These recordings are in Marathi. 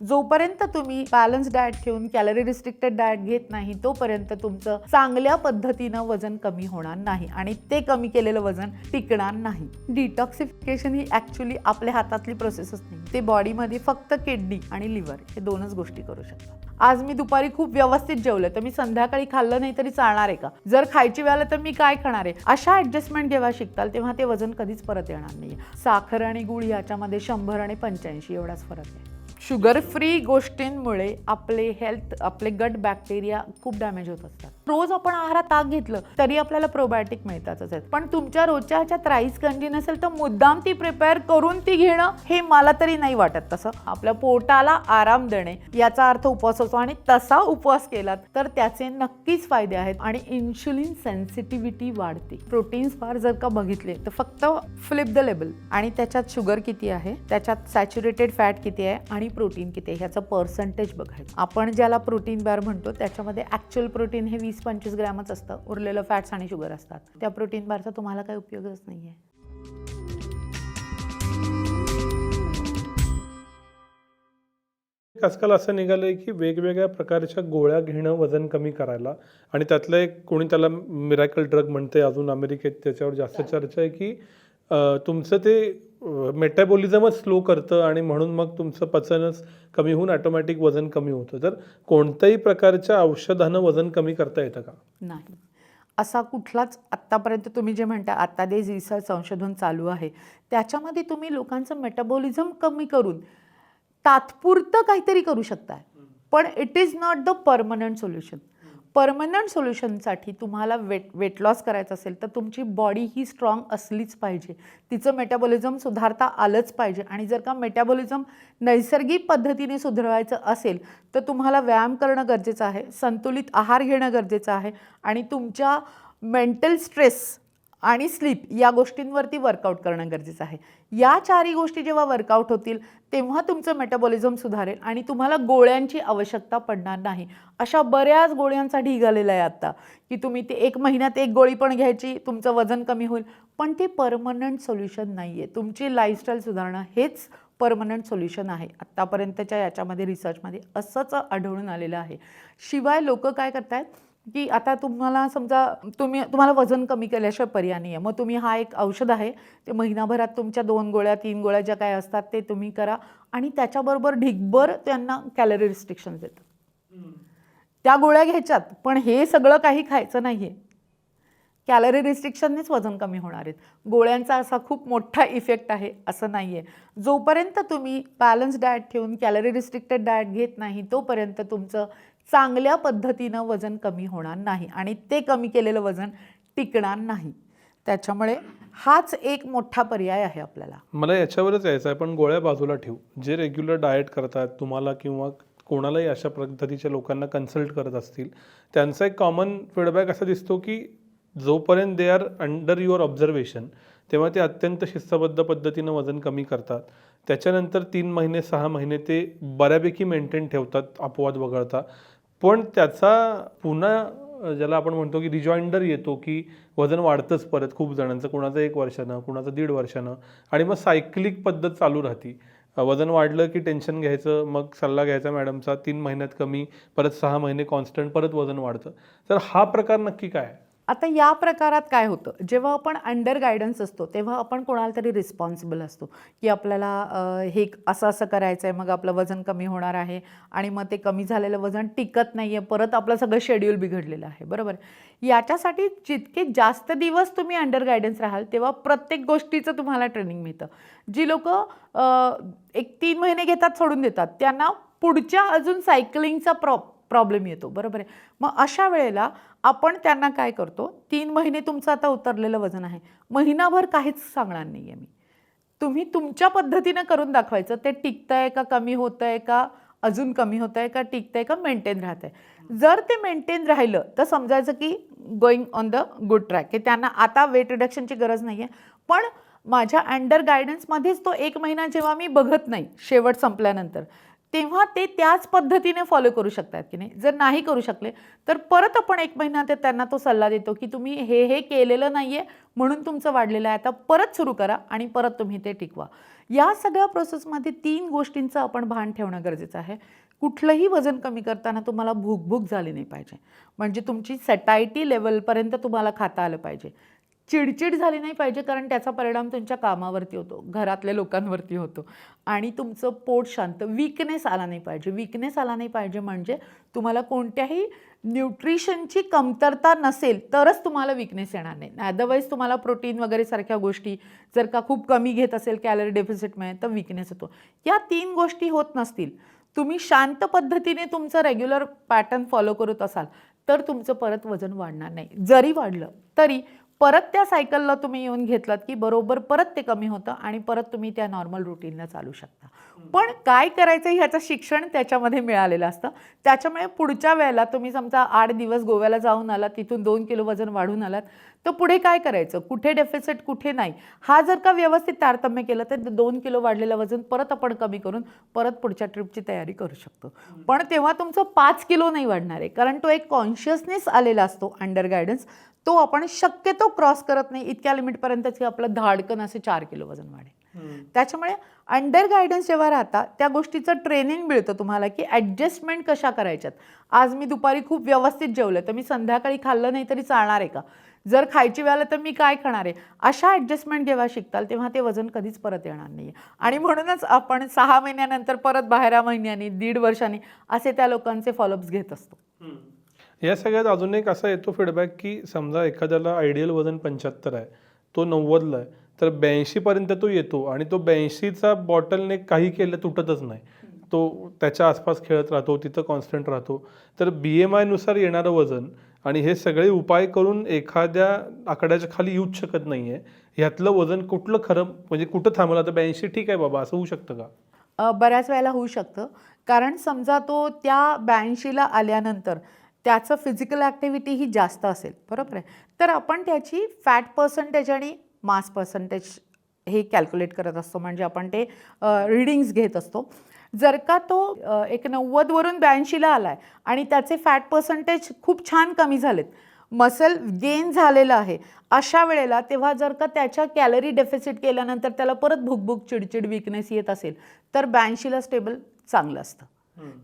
जोपर्यंत तुम्ही बॅलन्स डाएट ठेवून कॅलरी रिस्ट्रिक्टेड डाएट घेत नाही तोपर्यंत तुमचं चांगल्या पद्धतीनं वजन कमी होणार नाही आणि ते कमी केलेलं वजन टिकणार नाही. डिटॉक्सिफिकेशन ही ॲक्च्युली आपल्या हातातली प्रोसेसच नाही ते बॉडीमध्ये फक्त किडनी आणि लिव्हर हे दोनच गोष्टी करू शकतात. आज मी दुपारी खूप व्यवस्थित जेवलं तर मी संध्याकाळी खाल्लं नाही तरी चालणार आहे का? जर खायची वेळ आलं तर मी काय खाणार आहे? अशा ॲडजस्टमेंट जेव्हा शिकताल तेव्हा ते वजन कधीच परत येणार नाही साखर आणि गुळ याच्यामध्ये शंभर आणि पंच्याऐंशी एवढाच फरक आहे. शुगर फ्री गोष्टींमुळे आपले हेल्थ आपले गट बॅक्टेरिया खूप डॅमेज होत असतात. रोज आपण आहारात ताक घेतलं तरी आपल्याला प्रोबायोटिक मिळतात आहेत. पण तुमच्या रोजच्या ह्याच्यात राईस कंजी नसेल तर मुद्दाम ती प्रिपेअर करून ती घेणं हे मला तरी नाही वाटत तसं. आपल्या पोटाला आराम देणे याचा अर्थ उपवास होतो आणि तसा उपवास केलात तर त्याचे नक्कीच फायदे आहेत आणि इन्शुलिन सेन्सिटिव्हिटी वाढते. प्रोटीन्स बार जर का बघितले तर फक्त फ्लिप द लेबल आणि त्याच्यात शुगर किती आहे त्याच्यात सॅच्युरेटेड फॅट किती आहे आणि प्रोटीन किती आहे? ह्याचं पर्सेंटेज बघायचं. आपण ज्याला प्रोटीन बार म्हणतो त्याच्यामध्ये ॲक्च्युअल प्रोटीन हे वीस पंचवीस ग्रॅमच असतं. उरलेलं फॅट्स आणि शुगर असतात. त्या प्रोटीन बारचा तुम्हाला काही उपयोगच नाही आहे आजकाल असं निघालंय की वेगवेगळ्या प्रकारच्या गोळ्या घेणं वजन कमी करायला. आणि त्यातलं एक कोणी त्याला मिराकल ड्रग म्हणते अजून अमेरिकेत त्याच्यावर जास्त चर्चा आहे की तुमचं ते मेटाबॉलिझमच स्लो करतं आणि म्हणून मग तुमचं पचनच कमी होऊन ऑटोमॅटिक वजन कमी होतं. तर कोणत्याही प्रकारच्या औषधानं वजन कमी करता येतं का? नाही. असा कुठलाच आत्तापर्यंत तुम्ही जे म्हणता आत्ता जे रिसर्च संशोधन चालू आहे त्याच्यामध्ये तुम्ही लोकांचं मेटाबॉलिझम कमी करून तात्पुरतं काहीतरी करू शकताय. पण it is not the permanent solution permanent सोल्युशनसाठी तुम्हाला वेट वेट लॉस करायचं असेल तर तुमची बॉडी ही स्ट्रॉंग असलीच पाहिजे. तिचं मेटाबॉलिझम सुधारता आलंच पाहिजे. आणि जर का मेटाबॉलिझम नैसर्गिक पद्धतीने सुधारवायचं असेल तर तुम्हाला व्यायाम करणं गरजेचं आहे संतुलित आहार घेणं गरजेचं आहे आणि तुमच्या मेंटल स्ट्रेस आणि स्लीप या गोष्टींवरती वर्कआउट करणं गरजेचं आहे. या चारही गोष्टी जेव्हा वर्कआउट होतील तेव्हा तुमचं मेटाबॉलिझम सुधारेल आणि तुम्हाला गोळ्यांची आवश्यकता पडणार नाही. अशा बऱ्याच गोळ्यांचा ढीग आलेला आहे आत्ता की तुम्ही ते एक महिन्यात एक गोळी पण घ्यायची तुमचं वजन कमी होईल. पण ते परमनंट सोल्युशन नाही आहे तुमची लाईफस्टाईल सुधारणं हेच परमनंट सोल्युशन आहे. आत्तापर्यंतच्या याच्यामध्ये रिसर्चमध्ये असंच आढळून आलेलं आहे. शिवाय लोक काय करतायत? की आता तुम्हाला समजा तुम्ही तुम्हाला वजन कमी केल्याशिवाय पर्याय नाही आहे मग तुम्ही हा एक औषध आहे ते महिनाभरात तुमच्या दोन गोळ्या तीन गोळ्या ज्या काय असतात ते तुम्ही करा आणि त्याच्याबरोबर ढिगभर त्यांना कॅलरी रिस्ट्रिक्शन देतात. त्या गोळ्या घ्यायच्यात पण हे सगळं काही खायचं नाही आहे कॅलरी रिस्ट्रिक्शननेच वजन कमी होणार आहेत. गोळ्यांचा असा खूप मोठा इफेक्ट आहे असं नाही आहे जोपर्यंत तुम्ही बॅलन्स डाएट ठेवून कॅलरी रिस्ट्रिक्टेड डाएट घेत नाही तोपर्यंत तुमचं चांगल्या पद्धतीनं वजन कमी होणार नाही आणि ते कमी केलेलं वजन टिकणार नाही. त्याच्यामुळे हाच एक मोठा पर्याय आहे आपल्याला. मला याच्यावरच यायचं आहे पण गोळ्या बाजूला ठेवू. जे रेग्युलर डाएट करतात तुम्हाला किंवा कोणालाही अशा पद्धतीच्या लोकांना कन्सल्ट करत असतील त्यांचा एक कॉमन फीडबॅक असा दिसतो की जोपर्यंत they are under your observation तेव्हा ते अत्यंत शिस्तबद्ध पद्धतीनं वजन कमी करतात. त्याच्यानंतर तीन महिने सहा महिने ते बऱ्यापैकी मेंटेन ठेवतात अपवाद वगळता. पण त्याचा पुन्हा ज्याला आपण म्हणतो की रिजॉइंडर येतो की वजन वाढतंच परत खूप जणांचं कुणाचं एक वर्षानं कुणाचं दीड वर्षानं. आणि मग सायक्लिक पद्धत चालू राहती. वजन वाढलं की टेन्शन घ्यायचं मग सल्ला घ्यायचा मॅडमचा तीन महिन्यात कमी परत सहा महिने कॉन्स्टंट परत वजन वाढतं. तर हा प्रकार नक्की काय? आहे? आता या प्रकारात काय होतं? जेव्हा आपण अंडर गायडन्स असतो तेव्हा आपण कोणाला तरी रिस्पॉन्सिबल असतो की आपल्याला हे असं असं करायचं आहे मग आपलं वजन कमी होणार आहे आणि मग ते कमी झालेलं वजन टिकत नाही आहे परत आपलं सगळं शेड्यूल बिघडलेलं आहे. बरोबर? याच्यासाठी जितके जास्त दिवस तुम्ही अंडर गायडन्स राहाल तेव्हा प्रत्येक गोष्टीचं तुम्हाला ट्रेनिंग मिळतं. जी लोक एक तीन महिने घेतात सोडून देतात. त्यांना पुढच्या अजून सायकलिंगचा प्रॉ प्रॉब्लेम येतो बरोबर आहे? मग अशा वेळेला आपण त्यांना काय करतो? तीन महिने तुमचं आता उतरलेलं वजन आहे. महिनाभर काहीच सांगणार नाही आहे मी. तुम्ही तुमच्या पद्धतीनं करून दाखवायचं. ते टिकतंय का कमी होतं आहे का अजून कमी होतं आहे का टिकतंय का मेंटेन राहत आहे जर ते मेंटेन राहिलं तर समजायचं की going on the good track की त्यांना आता वेट रिडक्शनची गरज नाही आहे पण माझ्या अंडर गायडन्समध्येच तो एक महिना जेव्हा मी बघत नाही शेवट संपल्यानंतर तेव्हा ते त्याच पद्धतीने फॉलो करू शकतात की नाही. जर नाही करू शकले तर परत आपण एक महिना ते त्यांना तो सल्ला देतो की तुम्ही हे हे केलेलं नाही आहे म्हणून तुमचं वाढलेलं आहे. आता परत सुरू करा आणि परत तुम्ही ते टिकवा. या सगळ्या प्रोसेसमध्ये तीन गोष्टींचं आपण भान ठेवणं गरजेचं आहे. कुठलंही वजन कमी करताना तुम्हाला भूकभूक झाली नाही पाहिजे. म्हणजे तुमची सॅटायटी लेवलपर्यंत तुम्हाला खाता आलं पाहिजे. चिडचिड झाली नाही पाहिजे कारण त्याचा परिणाम तुमच्या कामावरती होतो घरातल्या लोकांवरती होतो. आणि तुमचं पोट शांत विकनेस आला नाही पाहिजे. विकनेस आला नाही पाहिजे म्हणजे तुम्हाला कोणत्याही न्यूट्रिशनची कमतरता नसेल तरच तुम्हाला विकनेस येणार नाही. अदरवाईज तुम्हाला प्रोटीन वगैरे सारख्या गोष्टी जर का खूप कमी घेत असेल कॅलरी डेफिसिटमुळे तर विकनेस येतो. या तीन गोष्टी होत नसतील तुम्ही शांत पद्धतीने तुमचं रेग्युलर पॅटर्न फॉलो करत असाल तर तुमचं परत वजन वाढणार नाही. जरी वाढलं तरी परत त्या सायकलला तुम्ही येऊन घेतलात की बरोबर परत ते कमी होतं आणि परत तुम्ही त्या नॉर्मल रुटीनला चालू शकता. पण काय करायचं ह्याचं शिक्षण त्याच्यामध्ये मिळालेलं असतं. त्याच्यामुळे पुढच्या वेळेला तुम्ही समजा आठ दिवस गोव्याला जाऊन आलात तिथून दोन किलो वजन वाढून आलात तर पुढे काय करायचं? कुठे डेफिसिट कुठे नाही? हा जर का व्यवस्थित तारतम्य केलं तर दोन किलो वाढलेलं वजन परत आपण कमी करून परत पुढच्या ट्रिपची तयारी करू शकतो. पण तेव्हा तुमचं पाच किलो नाही वाढणार आहे कारण तो एक कॉन्शियसनेस आलेला असतो अंडर गायडन्स तो आपण शक्यतो क्रॉस करत नाही. इतक्या लिमिटपर्यंतच की आपलं धाडकन असे चार किलो वजन वाढेल. त्याच्यामुळे अंडर गायडन्स जेव्हा राहता त्या गोष्टीचं ट्रेनिंग मिळतं तुम्हाला की ॲडजस्टमेंट कशा करायच्यात? आज मी दुपारी खूप व्यवस्थित जेवलं तर मी संध्याकाळी खाल्लं नाही तरी चालणार आहे का? जर खायची वेळेला तर मी काय खाणार आहे? अशा ॲडजस्टमेंट जेव्हा शिकताल तेव्हा ते वजन कधीच परत येणार नाही आणि म्हणूनच आपण सहा महिन्यानंतर परत बाहेर महिन्यांनी दीड वर्षांनी असे त्या लोकांचे फॉलोअप्स घेत असतो. या सगळ्यात अजून एक असा येतो फीडबॅक की समजा एखाद्याला आयडियल वजन पंच्याहत्तर आहे तो नव्वदला आहे तर ब्याऐंशीपर्यंत तो येतो आणि तो ब्याऐंशीचा बॉटलने काही केलं तुटतच नाही. तो त्याच्या आसपास खेळत राहतो तिथं कॉन्स्टंट राहतो. तर बी एम आयनुसार येणारं वजन आणि हे सगळे उपाय करून एखाद्या आकड्याच्या खाली येऊच शकत नाही आहे ह्यातलं वजन कुठलं खरं म्हणजे कुठं थांबलं? तर ब्याऐंशी ठीक आहे बाबा असं होऊ शकतं का? बऱ्याच वेळेला होऊ शकतं. कारण समजा तो त्या ब्याऐंशीला आल्यानंतर त्याचं फिजिकल ॲक्टिव्हिटी ही जास्त असेल बरोबर आहे? तर आपण त्याची फॅट पर्सेंटेज आणि मास पर्सेंटेज हे कॅल्क्युलेट करत असतो. म्हणजे आपण ते रिडिंग्स घेत असतो. जर का तो एक नव्वदवरून ब्याऐंशीला आला आहे आणि त्याचे फॅट पर्सेंटेज खूप छान कमी झालेत मसल गेन झालेलं आहे अशा वेळेला तेव्हा जर का त्याच्या कॅलरी डेफिसिट केल्यानंतर त्याला परत भूकभूक चिडचिड विकनेस येत असेल तर ब्याऐंशीला स्टेबल चांगलं असतं.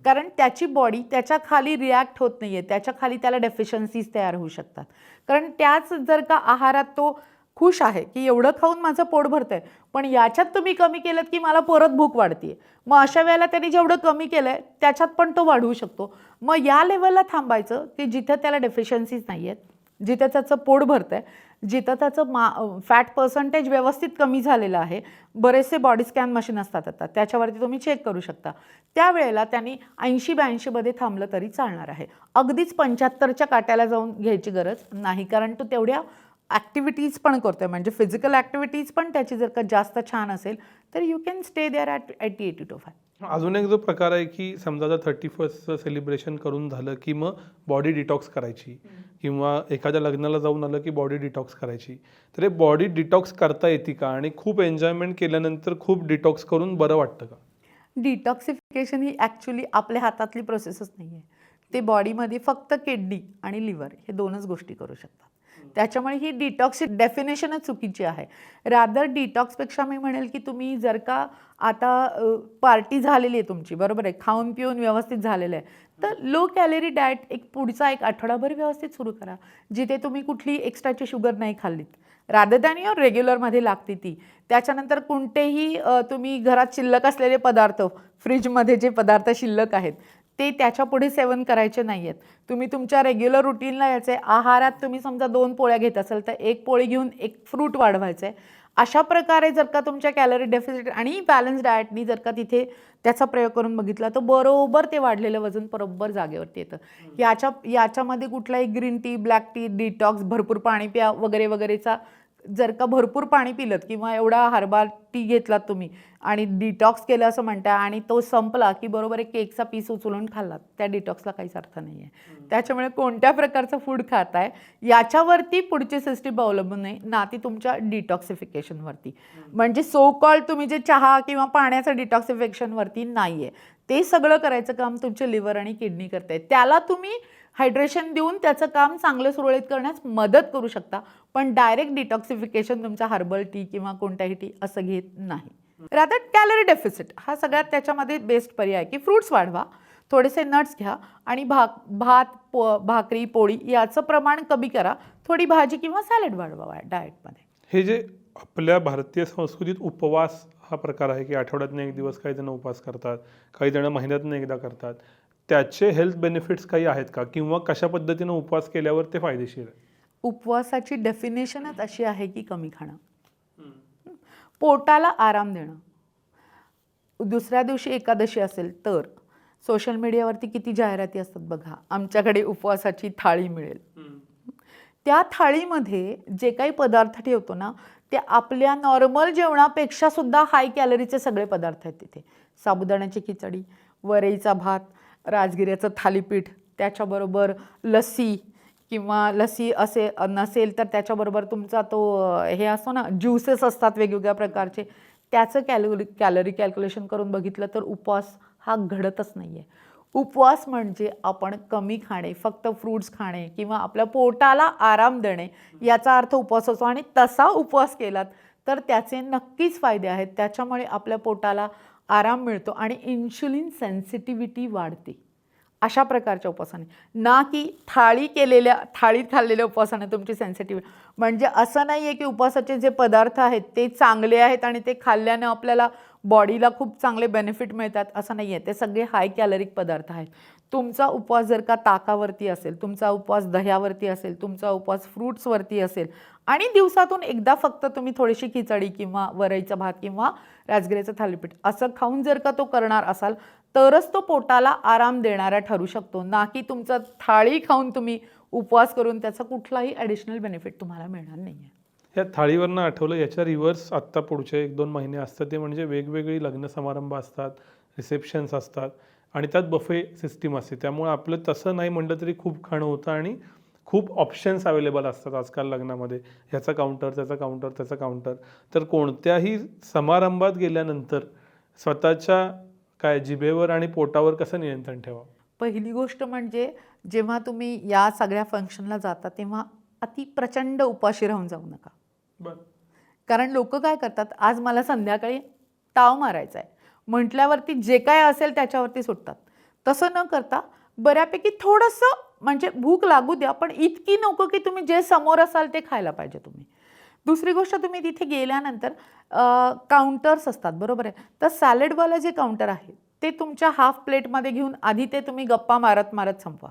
कारण त्याची बॉडी त्याच्याखाली रिॲक्ट होत नाही आहे त्याच्याखाली त्याला डेफिशियन्सीज तयार होऊ शकतात. कारण त्याच जर का आहारात तो खुश आहे की एवढं खाऊन माझं पोट भरतंय. पण याच्यात तुम्ही कमी केलं की मला परत भूक वाढते मग अशा वेळेला त्यांनी जेवढं कमी केलं आहे त्याच्यात पण तो वाढवू शकतो. मग या लेवलला थांबायचं की जिथं त्याला डेफिशियन्सीज नाही आहेत जिथं त्याचं पोट भरतं आहे जिथं त्याचं मा फॅट पर्सेंटेज व्यवस्थित कमी झालेलं आहे बरेचसे बॉडी स्कॅन मशीन असतात आता त्याच्यावरती तुम्ही चेक करू शकता. त्यावेळेला त्यांनी ऐंशी ब्याऐंशीमध्ये थांबलं तरी चालणार आहे. अगदीच पंच्याहत्तरच्या काट्याला जाऊन घ्यायची गरज नाही कारण तो तेवढ्या ॲक्टिव्हिटीज पण करतोय. म्हणजे फिजिकल ॲक्टिव्हिटीज पण त्याची जर का जास्त छान असेल तर you can stay there at eighty eighty two five अजून एक जो प्रकार आहे की समजा जर थर्टी फर्स्टचं सेलिब्रेशन करून झालं की मग बॉडी डिटॉक्स करायची किंवा एखाद्या लग्नाला जाऊन आलं की बॉडी डिटॉक्स करायची. तर हे बॉडी डिटॉक्स करता येते का? आणि खूप एन्जॉयमेंट केल्यानंतर खूप डिटॉक्स करून बरं वाटतं का? डिटॉक्सिफिकेशन ही ॲक्च्युली आपल्या हातातली प्रोसेसच नाही आहे ते बॉडीमध्ये फक्त किडनी आणि लिव्हर हे दोनच गोष्टी करू शकतात. त्याच्यामुळे ही डिटॉक्स डेफिनेशनच चुकीची आहे. रादर डिटॉक्सपेक्षा मी म्हणेल की तुम्ही जर का आता पार्टी झालेली आहे तुमची बरोबर आहे? खाऊन पिऊन व्यवस्थित झालेलं आहे. तर लो कॅलरी डाएट एक पुढचा एक आठवडाभर व्यवस्थित सुरू करा जिथे तुम्ही कुठली एक्स्ट्राची शुगर नाही खाल्लीत. रादर दॅन युअर रेग्युलरमध्ये लागते ती. त्याच्यानंतर कोणतेही तुम्ही घरात शिल्लक असलेले पदार्थ फ्रीजमध्ये जे पदार्थ शिल्लक आहेत ते त्याच्या पुढे सेवन करायचे नाही आहेत तुम्ही तुमच्या रेग्युलर रुटीनला याचे आहारात तुम्ही समजा दोन पोळ्या घेत असाल तर एक पोळी घेऊन एक फ्रूट वाढवायचं. आहे अशा प्रकारे जर का तुमच्या कॅलरी डेफिसिट आणि बॅलन्स डाएटनी जर का तिथे त्याचा प्रयोग करून बघितला तर बरोबर ते वाढलेलं वजन बरोबर जागेवरती येतं. याच्या याच्यामध्ये कुठलाही green tea black tea detox भरपूर पाणी प्या वगैरे वगैरेचा जर का भरपूर पाणी पिलत किंवा एवढा हर्बाल टी घेतलात तुम्ही आणि डिटॉक्स केलं असं म्हणता आणि तो संपला की बरोबर एक केकचा पीस उचलून खाल्लात त्या डिटॉक्सला काहीच अर्थ नाही आहे त्याच्यामुळे कोणत्या प्रकारचं फूड खाताय याच्यावरती पुढची सिस्टीम अवलंबून नाही ना ती तुमच्या डिटॉक्सिफिकेशनवरती म्हणजे सो कॉल तुम्ही जे चहा किंवा पाण्याचं डिटॉक्सिफिकेशनवरती नाही आहे ते सगळं करायचं काम तुमचे लिव्हर आणि किडनी करते त्याला तुम्ही हायड्रेशन देऊन त्याचं काम चांगलं सुरळीत करण्यास मदत करू शकता पण डायरेक्ट डिटॉक्सिफिकेशन तुमचा हर्बल टी किंवा कोणत्याही टी असं घेत नाही. रादर कॅलरी डेफिसिट हा सगळ्यात त्याच्यामध्ये बेस्ट पर्याय आहे की फ्रूट्स वाढवा थोडेसे नट्स घ्या आणि भाक भात पो भाकरी पोळी याचं प्रमाण कमी करा थोडी भाजी किंवा सॅलड वाढवा डाएटमध्ये हे जे आपल्या भारतीय संस्कृतीत उपवास हा प्रकार आहे की आठवड्यातनं एक दिवस काही जण उपवास करतात काही जण महिन्यातनं एकदा करतात त्याचे हेल्थ बेनिफिट्स काही आहेत का? किंवा कशा पद्धतीनं उपवास केल्यावर ते फायदेशीर आहे? उपवासाची डेफिनेशनच अशी आहे की कमी खाणं. पोटाला आराम देणं. दुसऱ्या दिवशी एकादशी असेल तर सोशल मीडियावरती किती जाहिराती असतात बघा. आमच्याकडे उपवासाची थाळी मिळेल. त्या थाळीमध्ये जे काही पदार्थ ठेवतो ना ते आपल्या नॉर्मल जेवणापेक्षा सुद्धा हाय कॅलरीचे सगळे पदार्थ आहेत तिथे. साबुदाण्याची खिचडी वरईचा भात राजगिऱ्याचं थालीपीठ त्याच्याबरोबर लस्सी किंवा लस्सी असे नसेल तर त्याच्याबरोबर तुमचा तो हे असतो ना ज्युसेस असतात वेगवेगळ्या प्रकारचे. त्याचं कॅलोरी कॅलरी कॅल्क्युलेशन करून बघितलं तर उपवास हा घडतच नाही आहे उपवास म्हणजे आपण कमी खाणे फक्त फ्रूट्स खाणे किंवा आपल्या पोटाला आराम देणे याचा अर्थ उपवास असतो. आणि तसा उपवास केलात तर त्याचे नक्कीच फायदे आहेत. त्याच्यामुळे आपल्या पोटाला आराम मिळतो आणि इन्शुलिन सेन्सिटिव्हिटी वाढते. अशा प्रकारच्या उपासने ना की थाळी केलेल्या थाळीत खाल्लेल्या उपासने तुमची सेन्सिटिव्ह म्हणजे असं नाही आहे की उपवासाचे जे पदार्थ आहेत ते चांगले आहेत आणि ते खाल्ल्यानं आपल्याला बॉडीला खूप चांगले बेनिफिट मिळतात असं नाही आहे ते सगळे हाय कॅलरिक पदार्थ आहेत. तुमचा उपवास जर का ताकावरती असेल तुमचा उपवास दह्यावरती असेल तुमचा उपवास फ्रूट्सवरती असेल आणि दिवसातून एकदा फक्त तुम्ही थोडीशी खिचडी किंवा वरईचा भात किंवा राजगिऱ्याचं थालीपीठ असं खाऊन जर का तो करणार असाल तरच तो पोटाला आराम देणारा ठरू शकतो. ना की तुमचा थाळी खाऊन तुम्ही उपवास करून त्याचा कुठलाही ॲडिशनल बेनिफिट तुम्हाला मिळणार नाही आहे या थाळीवरनं आठवलं याच्या रिव्हर्स आत्ता पुढचे एक दोन महिने असतात ते म्हणजे वेगवेगळी लग्न समारंभ असतात रिसेप्शन्स असतात. आणि त्यात बफे सिस्टीम असते. त्यामुळे आपलं तसं नाही म्हटलं तरी खूप खाणं होतं आणि खूप ऑप्शन्स अवेलेबल असतात आजकाल लग्नामध्ये. ह्याचा काउंटर त्याचा काउंटर त्याचा काउंटर तर कोणत्याही समारंभात गेल्यानंतर स्वतःच्या काय जिभेवर आणि पोटावर कसं नियंत्रण ठेवा पहिली गोष्ट म्हणजे जेव्हा तुम्ही या सगळ्या फंक्शनला जाता तेव्हा अति प्रचंड उपाशी राहून जाऊ नका. बरं. कारण लोक काय करतात आज मला संध्याकाळी ताव मारायचा आहे म्हटल्यावरती जे काय असेल त्याच्यावरती सुटतात. तसं न करता बऱ्यापैकी थोडंसं म्हणजे भूक लागू द्या पण इतकी नको की तुम्ही जे समोर असाल ते खायला पाहिजे तुम्ही. दुसरी गोष्ट तुम्ही तिथे गेल्यानंतर काउंटर्स असतात बरोबर आहे? तर सॅलडवालं जे काउंटर आहे ते तुमच्या हाफ प्लेटमध्ये घेऊन आधी ते तुम्ही गप्पा मारत मारत संपवा.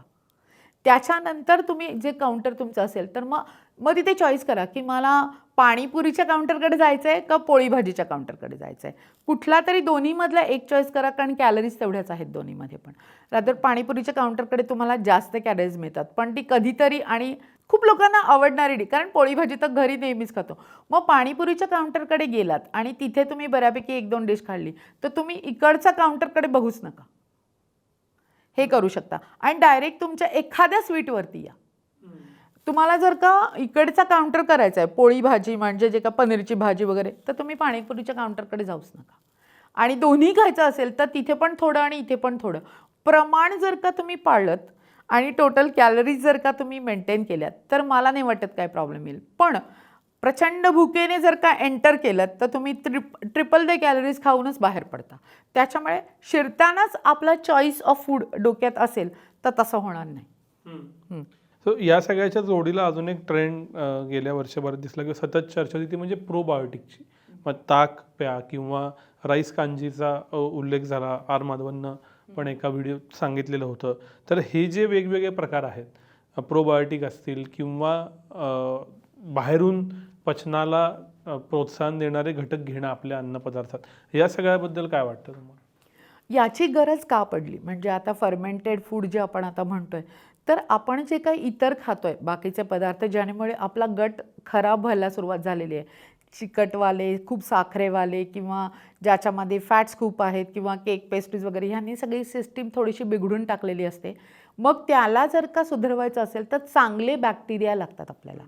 त्याच्यानंतर तुम्ही जे काउंटर तुमचं असेल तर मग मग तिथे चॉईस करा की मला पाणीपुरीच्या काउंटरकडे जायचं आहे का पोळी भाजीच्या काउंटरकडे जायचं आहे कुठला तरी दोन्हीमधला एक चॉईस करा कारण कॅलरीज तेवढ्याच आहेत दोन्हीमध्ये पण. रादर पाणीपुरीच्या काउंटरकडे तुम्हाला जास्त कॅलरीज मिळतात. पण ती कधीतरी आणि खूप लोकांना आवडणारी डी कारण पोळी भाजी तर घरी नेहमीच खातो. मग पाणीपुरीच्या काउंटरकडे गेलात आणि तिथे तुम्ही बऱ्यापैकी एक दोन डिश खाल्ली तर तुम्ही इकडच्या काउंटरकडे बघूच नका. हे करू शकता. आणि डायरेक्ट तुमच्या एखाद्या स्वीटवरती या. तुम्हाला जर का इकडचा काउंटर करायचा आहे पोळी भाजी म्हणजे जे का पनीरची भाजी वगैरे तर तुम्ही पाणीपुरीच्या काउंटरकडे जाऊच नका. आणि दोन्ही खायचं असेल तर तिथे पण थोडं आणि इथे पण थोडं. प्रमाण जर का तुम्ही पाळलं आणि टोटल कॅलरीज जर का तुम्ही मेंटेन केल्यात तर मला नाही वाटत काय प्रॉब्लेम येईल. पण प्रचंड भुकेने जर का एंटर केलं तर तुम्ही ट्रिप ट्रिपल द कॅलरीज खाऊनच बाहेर पडता. त्याच्यामुळे शिरतानाच आपला चॉईस ऑफ फूड डोक्यात असेल तर तसं होणार नाही. सो या सगळ्याच्या जोडीला अजून एक ट्रेंड गेल्या वर्षभरात दिसला की सतत चर्चा होती ती म्हणजे प्रोबायोटिकची मग ताक प्या किंवा राईस कांजीचा उल्लेख झाला आर माधवननं पण एका व्हिडिओ सांगितलेलं होतं. तर हे जे वेगवेगळे प्रकार आहेत प्रोबायोटिक असतील किंवा बाहेरून पचनाला प्रोत्साहन देणारे घटक घेणं आपल्या अन्नपदार्थात या सगळ्याबद्दल काय वाटतं तुम्हाला? याची गरज का पडली? म्हणजे आता फर्मेंटेड फूड जे आपण आता म्हणतोय तर आपण जे काही इतर खातो आहे बाकीचे पदार्थ ज्यामुळे आपला गट खराब व्हायला सुरुवात झालेली आहे. चिकटवाले खूप साखरेवाले किंवा ज्याच्यामध्ये फॅट्स खूप आहेत किंवा केक पेस्ट्रीज वगैरे ह्यांनी सगळी सिस्टीम थोडीशी बिघडून टाकलेली असते. मग त्याला जर का सुधारवायचं असेल तर चांगले बॅक्टेरिया लागतात आपल्याला.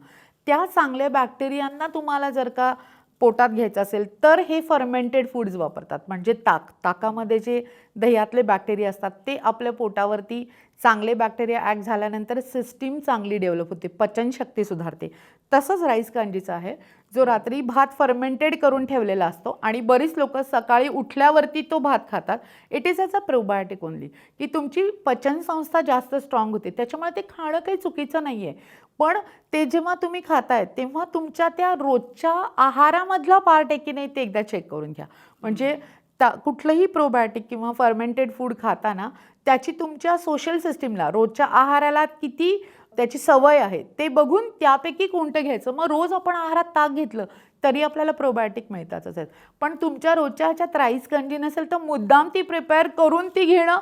त्या चांगल्या बॅक्टेरियांना तुम्हाला जर का पोटात घ्यायचं असेल तर हे फर्मेंटेड फूड्स वापरतात. म्हणजे ताक ताकामध्ये जे दह्यातले बॅक्टेरिया असतात ते आपल्या पोटावरती चांगले बॅक्टेरिया ॲक्ट झाल्यानंतर सिस्टीम चांगली डेव्हलप होते पचनशक्ती सुधारते. तसंच राईस कांजीचा आहे जो रात्री भात फर्मेंटेड करून ठेवलेला असतो आणि बरीच लोक सकाळी उठल्यावरती तो भात खातात. It is as a probiotic only की तुमची पचनसंस्था जास्त स्ट्रॉंग होते त्याच्यामुळे ते खाणं काही चुकीचं नाही आहे पण ते जेव्हा तुम्ही खाताय तेव्हा तुमच्या त्या रोजच्या आहारामधला पार्ट आहे की नाही ते एकदा चेक करून घ्या. म्हणजे त्या कुठलंही प्रोबायोटिक किंवा फर्मेंटेड फूड खाताना त्याची तुमच्या सोशल सिस्टीमला रोजच्या आहाराला किती त्याची सवय आहे ते बघून त्यापैकी कोणतं घ्यायचं? मग रोज आपण आहारात ताक घेतलं तरी आपल्याला प्रोबायोटिक मिळतातच. आहेत पण तुमच्या रोजच्या ह्याच्यात राईस कंजी नसेल तर मुद्दाम ती प्रिपेअर करून ती घेणं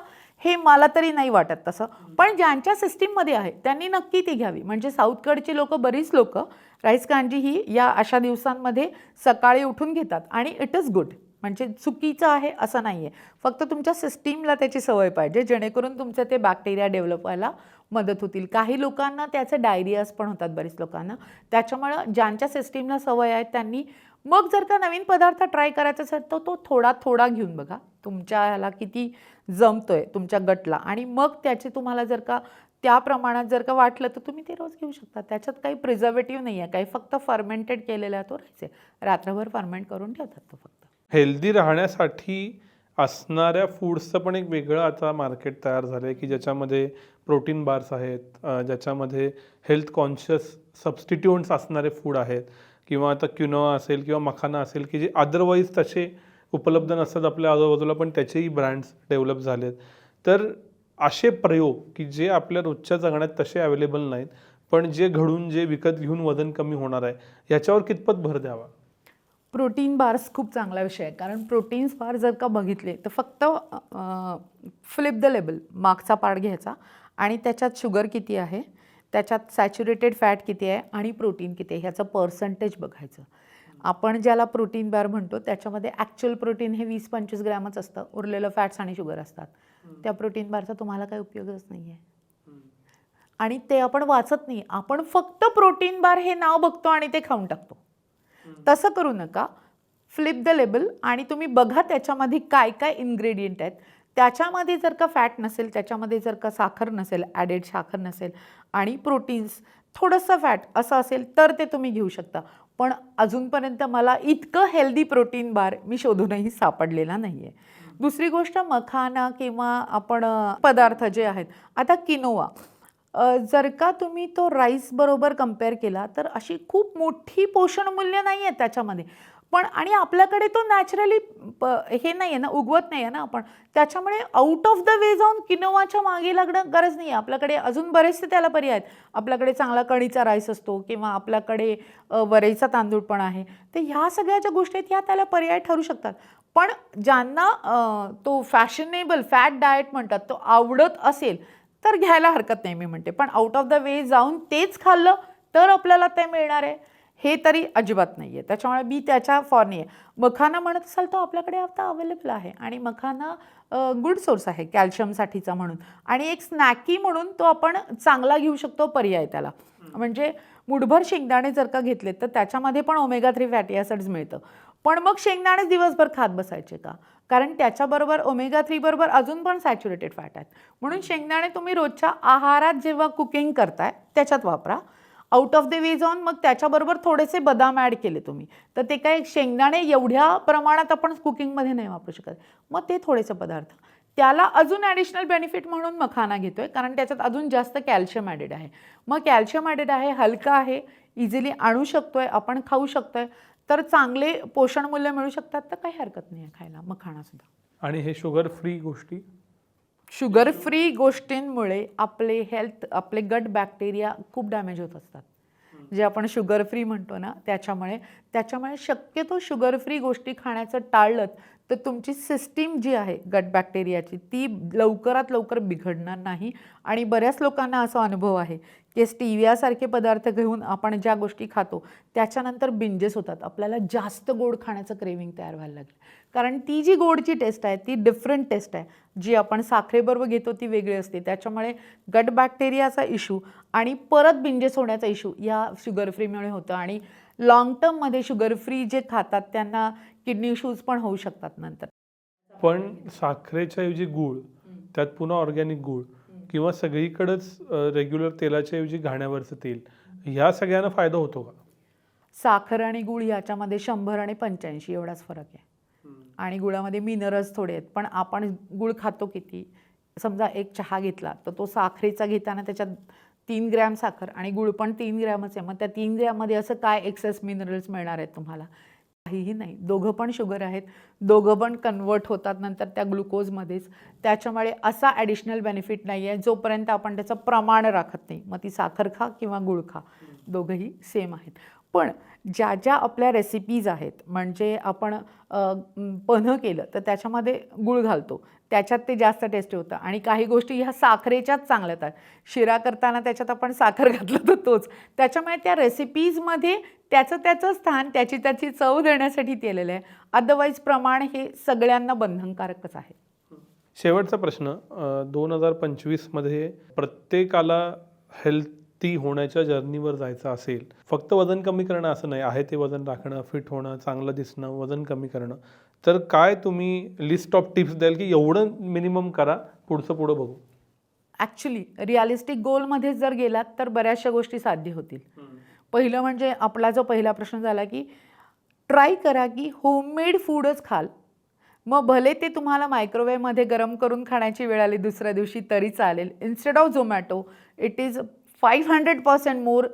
हे मला तरी नाही वाटत तसं. पण ज्यांच्या सिस्टीममध्ये आहे त्यांनी नक्की ती घ्यावी. म्हणजे साऊथकडची लोक बरीच लोक राईस कांजी ही या अशा दिवसांमध्ये सकाळी उठून घेतात. आणि इट इज गुड म्हणजे चुकीचं आहे असं नाही आहे फक्त तुमच्या सिस्टीमला त्याची सवय पाहिजे जेणेकरून तुमचे ते बॅक्टेरिया डेव्हलप व्हायला मदत होतील. काही लोकांना त्याचे डायरियाज पण होतात बरीच लोकांना. त्याच्यामुळं ज्यांच्या सिस्टीमला सवय आहे त्यांनी मग जर का नवीन पदार्थ ट्राय करायचा असेल तर तो थोडा थोडा घेऊन बघा. तुमच्या ह्याला किती जमतोय तुमच्या गटला. आणि मग त्याचे तुम्हाला जर का त्या प्रमाणात जर का वाटलं तर तुम्ही ते रोज घेऊ शकता. त्याच्यात काही प्रिझर्वेटिव्ह नाही आहे. काही फक्त फर्मेंटेड केलेलं आहे तो राहायचे रात्रभर फर्मेंट करून ठेवतात तो फक्त. हेल्दी राहण्यासाठी असणाऱ्या फूड्सचं पण एक वेगळं आता मार्केट तयार झालं आहे की ज्याच्यामध्ये प्रोटीन बार्स आहेत ज्याच्यामध्ये हेल्थ कॉन्शियस सबस्टिट्यूंट्स असणारे फूड आहेत. किंवा आता क्युनोआ असेल किंवा मखाना असेल की जे अदरवाईज तसे उपलब्ध नसतात आपल्या आजूबाजूला पण त्याचेही ब्रँड्स डेव्हलप झाले आहेत तर असे प्रयोग की जे आपल्या रोजच्या जगण्यात तसे अवेलेबल नाहीत पण जे घडून जे विकत घेऊन वजन कमी होणार आहे याच्यावर कितपत भर द्यावा? प्रोटीन बार्स खूप चांगला विषय आहे. कारण प्रोटीन्स बार जर का बघितले तर फक्त फ्लिप द लेबल मागचा पार्ट घ्यायचा. आणि त्याच्यात शुगर किती आहे? त्याच्यात सॅच्युरेटेड फॅट किती आहे आणि प्रोटीन किती आहे? ह्याचं पर्सेंटेज बघायचं. आपण ज्याला प्रोटीन बार म्हणतो त्याच्यामध्ये ॲक्च्युअल प्रोटीन हे वीस पंचवीस ग्रॅमच असतं. उरलेलं फॅट्स आणि शुगर असतात. त्या प्रोटीन बारचा तुम्हाला काही उपयोगच नाही आहे आणि ते आपण वाचत नाही. आपण फक्त प्रोटीन बार हे नाव बघतो आणि ते खाऊन टाकतो. तसं करू नका. फ्लिप द लेबल आणि तुम्ही बघा त्याच्यामध्ये काय काय इन्ग्रेडियंट आहेत. त्याच्यामध्ये जर का फॅट नसेल त्याच्यामध्ये जर का साखर नसेल ॲडेड साखर नसेल आणि प्रोटीन्स थोडंसं फॅट असं असेल तर ते तुम्ही घेऊ शकता. पण अजूनपर्यंत मला इतकं हेल्दी प्रोटीन बार मी शोधूनही सापडलेला नाही आहे दुसरी गोष्ट मखाना किंवा आपण पदार्थ जे आहेत आता किनोवा जर का तुम्ही तो राईसबरोबर कंपेअर केला तर अशी खूप मोठी पोषण मूल्य नाही आहे त्याच्यामध्ये. पण आणि आपल्याकडे तो नॅचरली हे नाही आहे ना उगवत नाही आहे ना आपण. त्याच्यामुळे आउट ऑफ द वे जाऊन किनोवाच्या मागे लागणं गरज नाही आहे आपल्याकडे अजून बरेचसे त्याला पर्याय आहेत. आपल्याकडे चांगला कणीचा राईस असतो किंवा आपल्याकडे वरईचा तांदूळ पण आहे. तर ह्या सगळ्या ज्या गोष्टी आहेत ह्या त्याला पर्याय ठरू शकतात. पण ज्यांना तो फॅशनेबल फॅट डाएट म्हणतात तो आवडत असेल तर घ्यायला हरकत नाही मी म्हणते. पण आउट ऑफ द वे जाऊन तेच खाल्लं तर आपल्याला ते मिळणार आहे. हे तरी अजिबात नाही आहे त्याच्यामुळे मी त्याच्या फॉर नाही आहे मखाना म्हणत असाल तर आपल्याकडे आता अवेलेबल आहे. आणि मखाना गुड सोर्स आहे कॅल्शियमसाठीचा म्हणून. आणि एक स्नॅकी म्हणून तो आपण चांगला घेऊ शकतो पर्याय त्याला. म्हणजे मुठभर शेंगदाणे जर का घेतले तर त्याच्यामध्ये पण ओमेगा थ्री फॅटी ॲसिड्स मिळतं. पण मग शेंगदाणे दिवसभर खात बसायचे का? कारण त्याच्याबरोबर ओमेगा थ्री बरोबर अजून पण सॅच्युरेटेड फॅट आहेत. म्हणून शेंगदाणे तुम्ही रोजच्या आहारात जेव्हा कुकिंग करताय त्याच्यात वापरा. आउट ऑफ द वे जाऊन मग त्याच्याबरोबर थोडेसे बदाम ॲड केले तुम्ही. तर ते काय शेंगदाणे एवढ्या प्रमाणात आपण कुकिंगमध्ये नाही वापरू शकत. मग ते थोडेसे पदार्थ. त्याला अजून ॲडिशनल बेनिफिट म्हणून मखाना घेतोय कारण त्याच्यात अजून जास्त कॅल्शियम ॲडेड आहे. मग कॅल्शियम ॲडेड आहे हलका आहे इझिली आणू शकतोय आपण खाऊ शकतोय तर चांगले पोषण मूल्य मिळू शकतात तर काही हरकत नाही आहे खायला मखाणासुद्धा. आणि हे शुगर फ्री गोष्टी? शुगर फ्री गोष्टींमुळे आपले हेल्थ आपले गट बॅक्टेरिया खूप डॅमेज होत असतात. जे आपण शुगर फ्री म्हणतो ना त्याच्यामुळे त्याच्यामुळे शक्यतो शुगर फ्री गोष्टी खाण्याचं टाळलं तर तुमची सिस्टीम जी आहे गट बॅक्टेरियाची ती लवकरात लवकर बिघडणार नाही. आणि बऱ्याच लोकांना असा अनुभव आहे की स्टिवियासारखे पदार्थ घेऊन आपण ज्या गोष्टी खातो त्याच्यानंतर बिंजेस होतात. आपल्याला जास्त गोड खाण्याचं क्रेविंग तयार व्हायला लागलं. कारण ती जी गोडची टेस्ट आहे ती डिफरंट टेस्ट आहे. जी आपण साखरेबरोबर घेतो ती वेगळी असते. त्याच्यामुळे गट बॅक्टेरियाचा इशू आणि परत बिंजेस होण्याचा इशू या शुगर फ्रीमुळे होतं. आणि लॉंग टर्ममध्ये शुगर फ्री जे खातात त्यांना किडनी इश्यूज पण होऊ शकतात नंतर. पण साखरेच्या ऐवजी गूळ त्यात पुन्हा ऑर्गॅनिक गूळ किंवा सगळीकडेच रेग्युलर तेलाच्या ऐवजी घाण्यावरचं तेल ह्या सगळ्यांना फायदा होतो का? साखर आणि गुळ याच्यामध्ये शंभर आणि पंच्याऐंशी एवढाच फरक आहे. आणि गुळामध्ये मिनरल्स थोडे आहेत पण आपण गुळ खातो किती? समजा एक चहा घेतला तर तो साखरेचा घेताना त्याच्यात तीन ग्रॅम साखर आणि गुळ पण तीन ग्रॅमच आहे. मग त्या तीन ग्रॅममध्ये असं काय एक्सेस मिनरल्स मिळणार आहेत तुम्हाला? काहीही नाही. दोघं पण शुगर आहेत. दोघं पण कन्वर्ट होतात नंतर त्या ग्लुकोजमध्येच त्याच्यामुळे असा ॲडिशनल बेनिफिट नाही आहे जोपर्यंत आपण त्याचं प्रमाण राखत नाही. मग ती साखर खा किंवा गुळ खा. दोघंही सेम आहेत. पण ज्या ज्या आपल्या रेसिपीज आहेत म्हणजे आपण अ, पन्ह केलं तर त्याच्यामध्ये गुळ घालतो. त्याच्यात ते जास्त टेस्टी होतं. आणि काही गोष्टी ह्या साखरेच्याच चांगल्या आहेत शिरा करताना त्याच्यात आपण साखर घातलं तर तोच. त्याच्यामुळे त्या रेसिपीजमध्ये त्याचं त्याचं स्थान त्याची त्याची चव देण्यासाठी केलेलं आहे. अदरवाईज प्रमाण हे सगळ्यांना बंधनकारकच आहे. शेवटचा प्रश्न दोन हजार पंचवीसमध्ये प्रत्येकाला हेल्थ होण्याच्या जर्नीवर जायचं असेल फक्त वजन कमी करणं असं नाही आहे ते वजन राखणं फिट होणं चांगलं दिसणं वजन कमी करणं. तर काय तुम्ही लिस्ट ऑफ टिप्स द्याल की एवढं मिनिमम करा पुढचं पुढं बघू? ॲक्च्युली रिअलिस्टिक गोलमध्ये जर गेलात तर बऱ्याचशा गोष्टी साध्य होतील. पहिलं म्हणजे आपला जो पहिला प्रश्न झाला की ट्राय करा की होममेड फूडच खाल. मग भले ते तुम्हाला मायक्रोवेवमध्ये गरम करून खाण्याची वेळ आली दुसऱ्या दिवशी तरी चालेल. Instead of Zomato it is five hundred percent more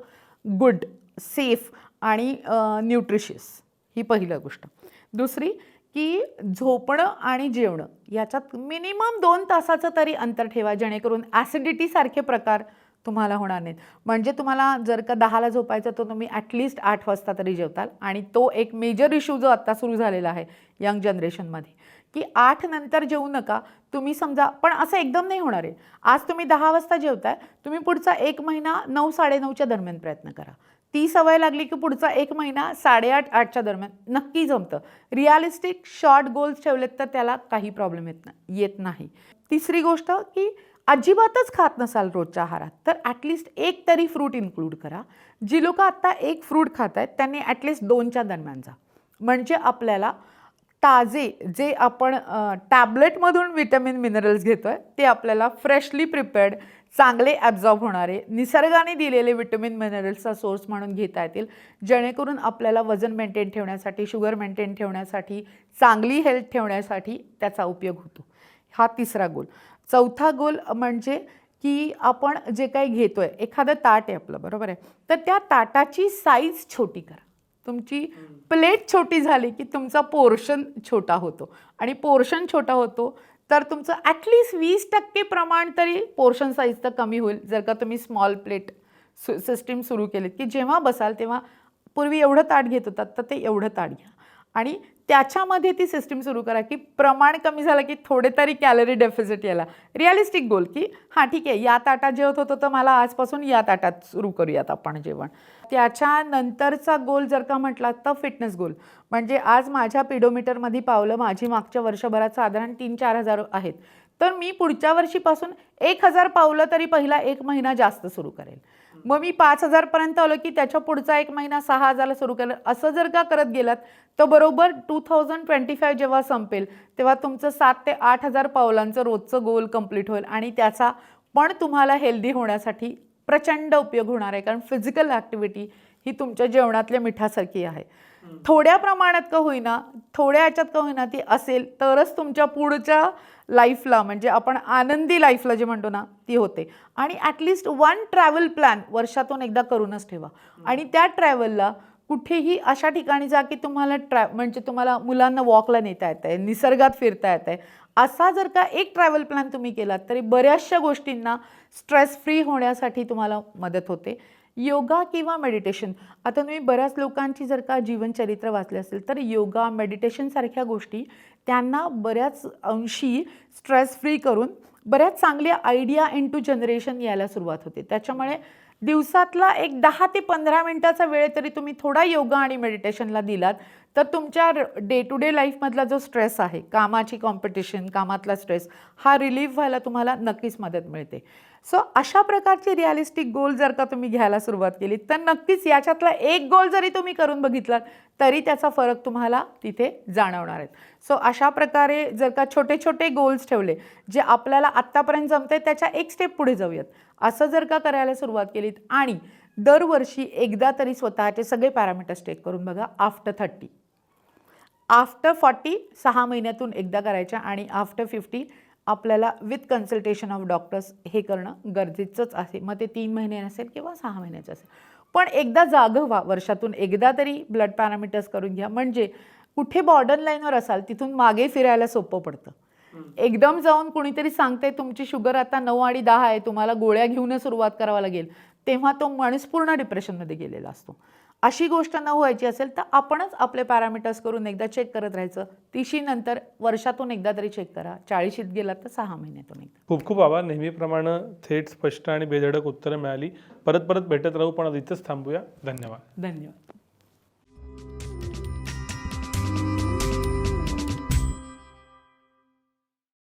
good safe आणि न्यूट्रिशियस ही पहिलं गोष्ट. दुसरी की झोपणं आणि जेवणं याच्यात मिनिमम दोन तासाचं तरी अंतर ठेवा जेणेकरून ॲसिडिटीसारखे प्रकार तुम्हाला होणार नाहीत. म्हणजे तुम्हाला जर का दहाला झोपायचं तर तुम्ही ॲटलिस्ट आठ वाजता तरी जेवताल. आणि तो एक मेजर इश्यू जो आत्ता सुरू झालेला आहे यंग जनरेशनमध्ये की आठ नंतर जेवू नका. तुम्ही समजा पण असं एकदम नाही होणार आहे. आज तुम्ही दहा वाजता जेवताय तुम्ही पुढचा एक महिना नऊ साडेनऊच्या दरम्यान प्रयत्न करा. ती सवय लागली की पुढचा एक महिना साडेआठ आठच्या दरम्यान नक्की जमतं. रिअलिस्टिक शॉर्ट गोल्स ठेवलेत तर त्याला काही प्रॉब्लेम येत नाही येत नाही. तिसरी गोष्ट की अजिबातच खात नसाल रोजच्या आहारात तर ॲटलिस्ट एक तरी फ्रूट इन्क्लूड करा. जी लोक आत्ता एक फ्रूट खात आहेत त्यांनी ॲटलिस्ट दोनच्या दरम्यान जा. म्हणजे आपल्याला ताजे जे आपण टॅबलेटमधून विटॅमिन मिनरल्स घेतो आहे ते आपल्याला फ्रेशली प्रिपेअर्ड चांगले ॲब्झॉर्ब होणारे निसर्गाने दिलेले विटॅमिन मिनरल्सचा सोर्स म्हणून घेता येतील. जेणेकरून आपल्याला वजन मेंटेन ठेवण्यासाठी शुगर मेंटेन ठेवण्यासाठी चांगली हेल्थ ठेवण्यासाठी त्याचा उपयोग होतो. हा तिसरा गोल चौथा गोल म्हणजे की आपण जे काही घेतो आहे एखादं ताट आहे आपलं बरोबर आहे? तर त्या ताटाची साईज छोटी करा. तुमची प्लेट छोटी झाली की तुमचा पोर्शन छोटा होतो. आणि पोर्शन छोटा होतो तर तुमचं ॲटलिस्ट वीस टक्के प्रमाण तरी पोर्शन साईज तर कमी होईल. जर का तुम्ही स्मॉल प्लेट सु सिस्टीम सुरू केलीत की जेव्हा बसाल तेव्हा पूर्वी एवढं ताट घेत होतात तर ते एवढं ताट घ्या. आणि त्याच्यामध्ये ती सिस्टीम सुरू करा की प्रमाण कमी झालं की थोडे तरी कॅलरी डेफिसिट यायला. रिअलिस्टिक गोल की हां ठीक आहे या ताटात जेवत होतं तर मला आजपासून या ताटात सुरू करूयात आपण जेवण. त्याच्यानंतरचा गोल जर का म्हटला तर फिटनेस गोल म्हणजे आज माझ्या पिडोमीटरमध्ये पावलं माझी मागच्या वर्षभरात साधारण तीन चार हजार आहेत. तर मी पुढच्या वर्षीपासून एक हजार पावलं तरी पहिला एक महिना जास्त सुरू करेल. मग मी पाच हजारपर्यंत आलो की त्याच्या पुढचा एक महिना सहा हजारला सुरू केलं असं जर का करत गेलात तर बरोबर टू थाउजंड ट्वेंटी फाय जेव्हा संपेल तेव्हा तुमचं सात ते आठ हजार पावलांचं रोजचं गोल कंप्लीट होईल आणि त्याचा पण तुम्हाला हेल्दी होण्यासाठी प्रचंड उपयोग होणार आहे कारण फिजिकल ॲक्टिव्हिटी ही तुमच्या जेवणातल्या मिठासारखी आहे. थोड्या प्रमाणात का होईना थोड्या याच्यात का होईना ती असेल तरच तुमच्या पुढच्या लाईफला म्हणजे आपण आनंदी लाईफला जे म्हणतो ना ती होते. आणि ॲटलिस्ट वन ट्रॅव्हल प्लॅन वर्षातून एकदा करूनच ठेवा. आणि त्या ट्रॅव्हलला कुठेही अशा ठिकाणी जा की तुम्हाला ट्रॅ म्हणजे तुम्हाला मुलांना वॉकला नेता येत आहे निसर्गात फिरता येत आहे. असा जर का एक ट्रॅव्हल प्लॅन तुम्ही केलात तरी बऱ्याचशा गोष्टींना स्ट्रेस फ्री होण्यासाठी तुम्हाला मदत होते. योगा किंवा मेडिटेशन. आता तुम्ही बऱ्याच लोकांची जर का जीवनचरित्र वाचले असेल तर योगा मेडिटेशनसारख्या गोष्टी त्यांना बऱ्याच अंशी स्ट्रेस फ्री करून बऱ्याच चांगल्या आयडिया इन टू जनरेशन यायला सुरुवात होते. त्याच्यामुळे दिवसातला एक दहा ते पंधरा मिनटाचा वेळ तरी तुम्ही थोडा योगा आणि मेडिटेशनला दिलात तर तुमच्या डे टू डे लाईफमधला जो स्ट्रेस आहे कामाची कॉम्पिटिशन कामातला स्ट्रेस हा रिलीफ व्हायला तुम्हाला नक्कीच मदत मिळते. सो अशा प्रकारची रिअलिस्टिक गोल जर का तुम्ही घ्यायला सुरुवात केली तर नक्कीच याच्यातला एक गोल जरी तुम्ही करून बघितलात तरी त्याचा फरक तुम्हाला तिथे जाणवणार आहेत सो अशा प्रकारे जर का छोटे छोटे गोल्स ठेवले जे आपल्याला आत्तापर्यंत जमते त्याच्या एक स्टेप पुढे जाऊयात. असं जर का करायला सुरुवात केलीत आणि दरवर्षी एकदा तरी स्वतःचे सगळे पॅरामीटर्स चेक करून बघा आफ्टर थर्टी आफ्टर फॉर्टी सहा महिन्यातून एकदा करायच्या आणि आफ्टर फिफ्टी आपल्याला विथ कन्सल्टेशन ऑफ डॉक्टर्स हे करणं गरजेचंच आहे. मग ते तीन महिने असेल किंवा सहा महिन्याचं असेल. पण एकदा जागं व्हा वर्षातून एकदा तरी ब्लड पॅरामीटर्स करून घ्या. म्हणजे कुठे बॉर्डर लाईनवर असाल तिथून मागे फिरायला सोपं पडतं. एकदम जाऊन कुणीतरी सांगते तुमची शुगर आता नऊ आणि दहा आहे तुम्हाला गोळ्या घेऊनच सुरुवात करावं लागेल. तेव्हा तो माणूस पूर्ण डिप्रेशनमध्ये गेलेला असतो. अशी गोष्ट न व्हायची असेल तर आपणच आपले पॅरामीटर्स करून एकदा चेक करत राहायचं. तिशी नंतर वर्षातून एकदा तरी चेक करा. चाळीशीत गेलात तर सहा महिन्यातून एकदा. खूप खूप आभार. नेहमीप्रमाणे थेट स्पष्ट आणि बेधडक उत्तरं मिळाली. परत परत भेटत राहू पण इथंच थांबूया. धन्यवाद. धन्यवाद.